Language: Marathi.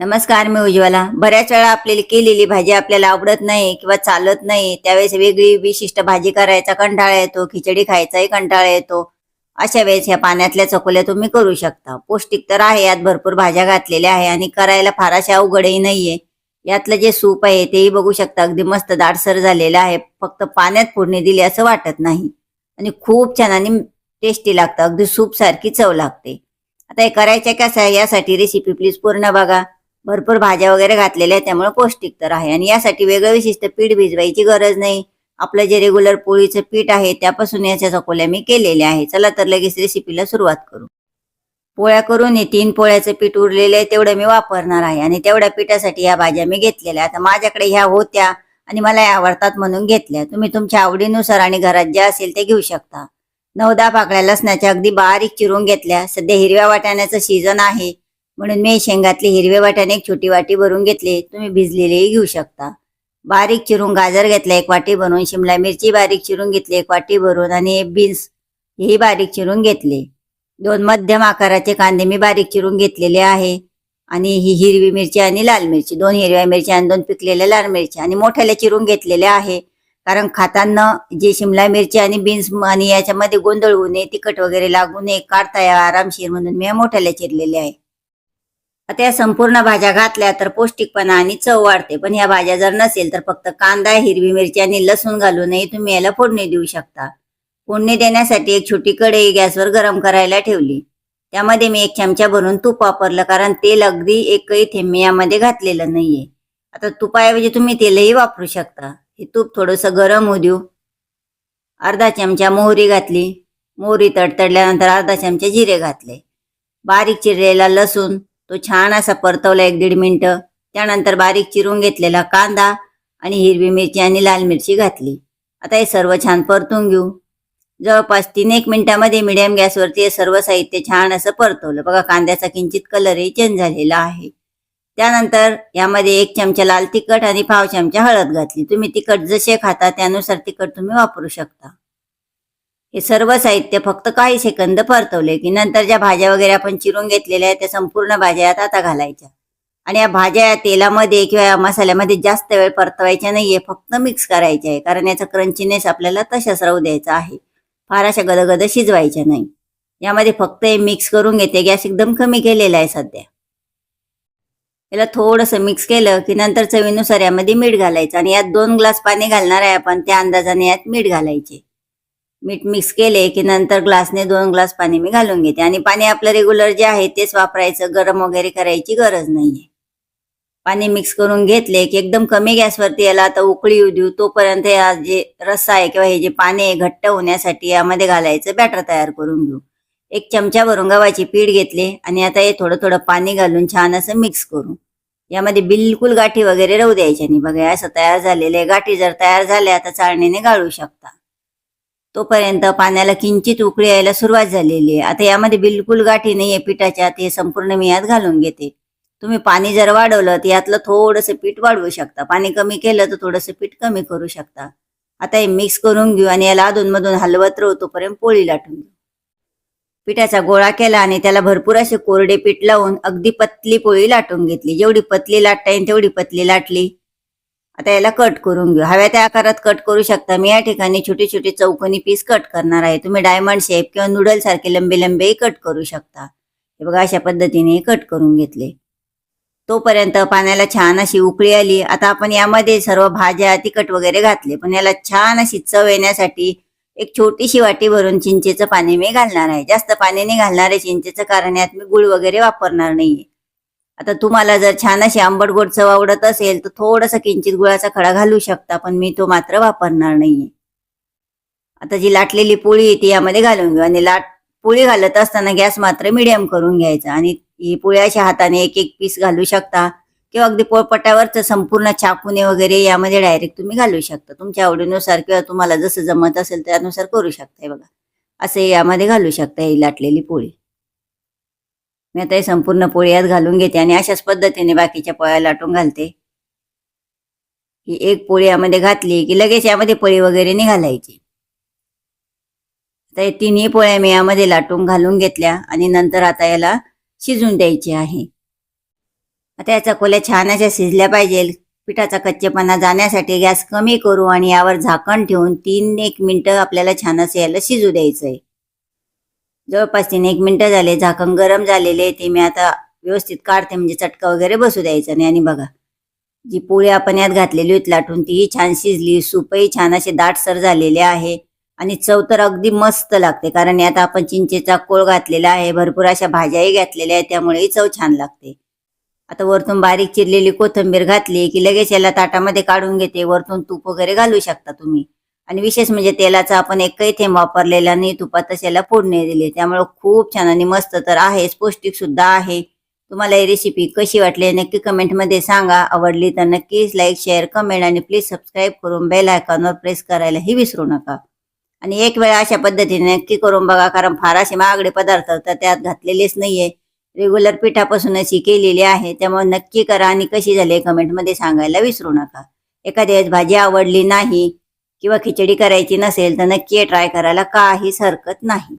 नमस्कार मी उज्ज्वला. बऱ्याच वेळा आपल्याला केलेली भाजी आपल्याला आवडत नाही किंवा चालत नाही त्यावेळेस वेगळी विशिष्ट भाजी करायचा कंटाळा येतो खिचडी खायचाही कंटाळा येतो. अशा वेळेस ह्या पाण्यातल्या चकोल्या तुम्ही करू शकता. पौष्टिक तर आहे यात भरपूर भाज्या घातलेल्या आहे आणि करायला फार अवघडही नाहीये. यातलं जे सूप आहे तेही बघू शकता. अगदी मस्त दाटसर झालेलं आहे. फक्त पाण्यात फोडणी दिली असं वाटत नाही. आणि खूप छान आणि टेस्टी लागतं. अगदी सूप सारखी चव लागते. आता हे करायचं कसं आहे यासाठी रेसिपी प्लीज पूर्ण बघा. भरपूर भाज्या वगैरे घातलेल्या आहेत त्यामुळे पौष्टिक तर आहे. आणि यासाठी वेगळं विशिष्ट पीठ भिजवायची गरज नाही. आपलं जे रेग्युलर पोळीचं पीठ आहे त्यापासून याच्या चकोल्या मी केलेल्या आहे चला तर लगेच रेसिपीला सुरुवात करू. पोळ्या करून हे तीन पोळ्याचं पीठ उरलेलं आहे तेवढं मी वापरणार आहे. आणि तेवढ्या पिठासाठी ह्या भाज्या मी घेतलेल्या आता माझ्याकडे ह्या होत्या आणि मला या आवडतात म्हणून घेतल्या तुम्ही तुमच्या आवडीनुसार आणि घरात ज्या असेल ते घेऊ शकता. नऊ दहा पाकळ्या लसणाच्या अगदी बारीक चिरून घेतल्या. सध्या हिरव्या वाटाण्याचं सीझन आहे. म्हणून मी शेंगातले हिरवे वाटाणे एक छोटी वाटी भरून घेतले. तुम्ही भिजलेलेही घेऊ शकता. बारीक चिरून गाजर घेतला एक वाटी भरून. शिमला मिरची बारीक चिरून घेतली एक वाटी भरून. आणि बीन्स हेही बारीक चिरून घेतले. दोन मध्यम आकाराचे कांदे मी बारीक चिरून घेतलेले आहे. आणि ही हिरवी मिरची आणि लाल मिरची. दोन हिरव्या मिरच्या आणि दोन पिकलेल्या लाल मिरच्या. आणि मोठ्याला चिरून घेतलेल्या आहे. कारण खाताना जे शिमला मिरची आणि बीन्स आणि याच्यामध्ये गोंधळ होऊ नये तिखट वगैरे लागू नये काढता यावं आरामशीर म्हणून मी मोठ्याला चिरलेले आहे. आता या संपूर्ण भाज्या घातल्या तर पौष्टिकपणा आणि चव वाढते. पण या भाज्या जर नसेल तर फक्त कांदा हिरवी मिरची आणि लसूण घालूनही तुम्ही याला फोडणी देऊ शकता. फोडणी देण्यासाठी एक छोटी कढई गॅसवर गरम करायला ठेवली. त्यामध्ये मी एक चमचा भरून तूप वापरलं कारण तेल अगदी एकही थेंब यामध्ये घातलेलं नाहीये. आता तुपाऐवजी तुम्ही तेलही वापरू शकता. हे तूप थोडंसं गरम होऊ देऊ. अर्धा चमचा मोहरी घातली. मोहरी तडतडल्यानंतर अर्धा चमचा जिरे घातले. बारीक चिरलेला लसूण तो छान असा परतवला एक दीड मिनटं. त्यानंतर बारीक चिरून घेतलेला कांदा आणि हिरवी मिरची आणि लाल मिरची घातली. आता हे सर्व छान परतून घेऊ. जवळपास तीन एक मिनिटामध्ये मिडियम गॅसवरती हे सर्व साहित्य छान असं परतवलं. बघा कांद्याचा किंचित कलरही चेंज झालेला आहे. त्यानंतर यामध्ये एक चमचा लाल तिखट आणि पाव चमचा हळद घातली. तुम्ही तिखट जसे खाता त्यानुसार तिखट तुम्ही वापरू शकता. हे सर्व साहित्य फक्त काही सेकंद परतवले की नंतर ज्या भाज्या वगैरे आपण चिरून घेतलेल्या आहेत त्या संपूर्ण भाज्या यात आता घालायच्या. आणि या भाज्या या तेलामध्ये किंवा या मसाल्यामध्ये जास्त वेळ परतवायच्या नाहीये फक्त मिक्स करायच्या आहे. कारण याचा क्रंचीनेस आपल्याला तशाच राहू द्यायचा आहे. फार अशा गदगद शिजवायच्या नाही. यामध्ये फक्त हे मिक्स करून घेते. गॅस एकदम कमी केलेला आहे सध्या. याला थोडंसं मिक्स केलं की नंतर चवीनुसार यामध्ये मीठ घालायचं. आणि यात दोन ग्लास पाणी घालणार आहे आपण. त्या अंदाजाने यात मीठ घालायचे. मीठ मिक्स केले की नंतर ग्लासने दोन ग्लास पाणी मी घालून घेते. आणि पाणी आपलं रेग्युलर जे आहे तेच वापरायचं. गरम वगैरे करायची गरज नाहीये. पाणी मिक्स करून घेतले की एकदम कमी गॅसवरती याला आता उकळी येऊ देऊ तोपर्यंत या जे रस्सा आहे किंवा हे जे पाणी आहे घट्ट होण्यासाठी यामध्ये घालायचं. बॅटर तयार करून घेऊ. एक चमचा भरून गव्हाची पीठ घेतले आणि आता हे थोडं थोडं पाणी घालून छान असं मिक्स करू. यामध्ये बिलकुल गाठी वगैरे राहू द्यायच्या नाही. बघा असं तयार झालेले गाठी जर तयार झाल्या तर चाळणीने गाळू शकता. तोपर्यंत पाण्याला किंचित उकळी यायला सुरुवात झालेली आहे. आता यामध्ये बिलकुल गाठी नाहीये पिठाच्या ते संपूर्ण मी यात घालून घेते. तुम्ही पाणी जर वाढवलं तर यातलं थोडंसं पीठ वाढवू शकता. पाणी कमी केलं तर थोडंसं पीठ कमी करू शकता. आता हे मिक्स करून घेऊ आणि याला अधूनमधून हलवत राहू तोपर्यंत पोळी लाटून घेऊ. पिठाचा गोळा केला आणि त्याला भरपूर असे कोरडे पीठ लावून अगदी पतली पोळी लाटून घेतली. जेवढी पतली लाटता येईल तेवढी पतली लाटली. आता याला कट करून घेऊ. हव्या त्या आकारात कट करू शकता. मी या ठिकाणी छोटे छोटे चौकोनी पीस कट करणार आहे. तुम्ही डायमंड शेप किंवा नूडल सारखे लंबे लंबे कट करू शकता. हे बघा अशा पद्धतीने कट करून घेतले. तोपर्यंत पाण्याला छान अशी उकळी आली. आता आपण यामध्ये सर्व भाज्या तिखट वगैरे घातले. पण याला छान अशी चव येण्यासाठी एक छोटीशी वाटी भरून चिंचेचं पाणी मी घालणार आहे. जास्त पाणी नाही घालणार आहे. चिंचेचं कारण यात मी गुळ वगैरे वापरणार नाहीये. आता तुम्हाला जर छान अशी आंबट गोड चव आवडत असेल तर थोडंसं किंचित गुळाचा खडा घालू शकता पण मी तो मात्र वापरणार नाहीये. आता जी लाटलेली पोळी ती यामध्ये घालून घेऊ. आणि लाट पोळी घालत असताना गॅस मात्र मिडियम करून घ्यायचा. आणि ही पोळी अशा हाताने एक एक पीस घालू शकता. किंवा अगदी पोळपटावरच संपूर्ण चाकूने वगैरे यामध्ये डायरेक्ट तुम्ही घालू शकता. तुमच्या आवडीनुसार किंवा तुम्हाला जसं जमत असेल त्यानुसार करू शकता बघा. असे यामध्ये घालू शकता ही लाटलेली पोळी. मी आता हे संपूर्ण पोळी यात घालून घेते आणि अशाच पद्धतीने बाकीच्या पोळ्या लाटून घालते. ही एक पोळी यामध्ये घातली की लगेच यामध्ये पोळी वगैरे निघालायची. तर आता तिन्ही पोळ्या मी यामध्ये लाटून घालून घेतल्या आणि नंतर आता याला शिजून द्यायची आहे. आता याचा कोल्या छान अशा शिजल्या पाहिजे. पिठाचा कच्चेपणा जाण्यासाठी गॅस कमी करू आणि यावर झाकण ठेवून तीन एक मिनटं आपल्याला छान असं याला शिजू द्यायचं आहे जवळपास तीन एक मिनिटं झाले झाकण गरम झालेले ते मी आता व्यवस्थित काढते म्हणजे चटका वगैरे बसू द्यायचा नाही. आणि बघा जी पोळी आपण यात घातलेली होती लाटून तीही छान शिजली सूपही छान असे दाटसर झालेले आहे. आणि चव तर अगदी मस्त लागते कारण यात आपण चिंचेचा कोळ घातलेला आहे भरपूर अशा भाज्याही घातलेल्या आहेत त्यामुळेही चव छान लागते. आता वरतून बारीक चिरलेली कोथिंबीर घातली की लगेच याला ताटामध्ये काढून घेते वरतून तूप वगैरे घालू शकता तुम्ही. आणि विशेष म्हणजे तेलाचा आपण एकही थेंब वापरलेला नाही तुपातच याला फोडणे दिली. त्यामुळे खूप छान आणि मस्त तर आहेच पौष्टिक सुद्धा आहे. तुम्हाला ही रेसिपी कशी वाटली नक्की कमेंटमध्ये सांगा. आवडली तर नक्कीच लाईक शेअर कमेंट आणि प्लीज सबस्क्राईब करून बेल आयकॉनवर प्रेस करायलाही विसरू नका. आणि एक वेळा अशा पद्धतीने नक्की करून बघा कारण फार असे महागडे पदार्थ तर त्यात घातलेलेच नाहीये. रेग्युलर पिठापासूनच ही केलेली आहे त्यामुळे नक्की करा आणि कशी झाली कमेंटमध्ये सांगायला विसरू नका. एखाद्या भाजी आवडली नाही किंवा खिचडी करायची नसेल तर नक्की ट्राय करायला काहीच हरकत नाही.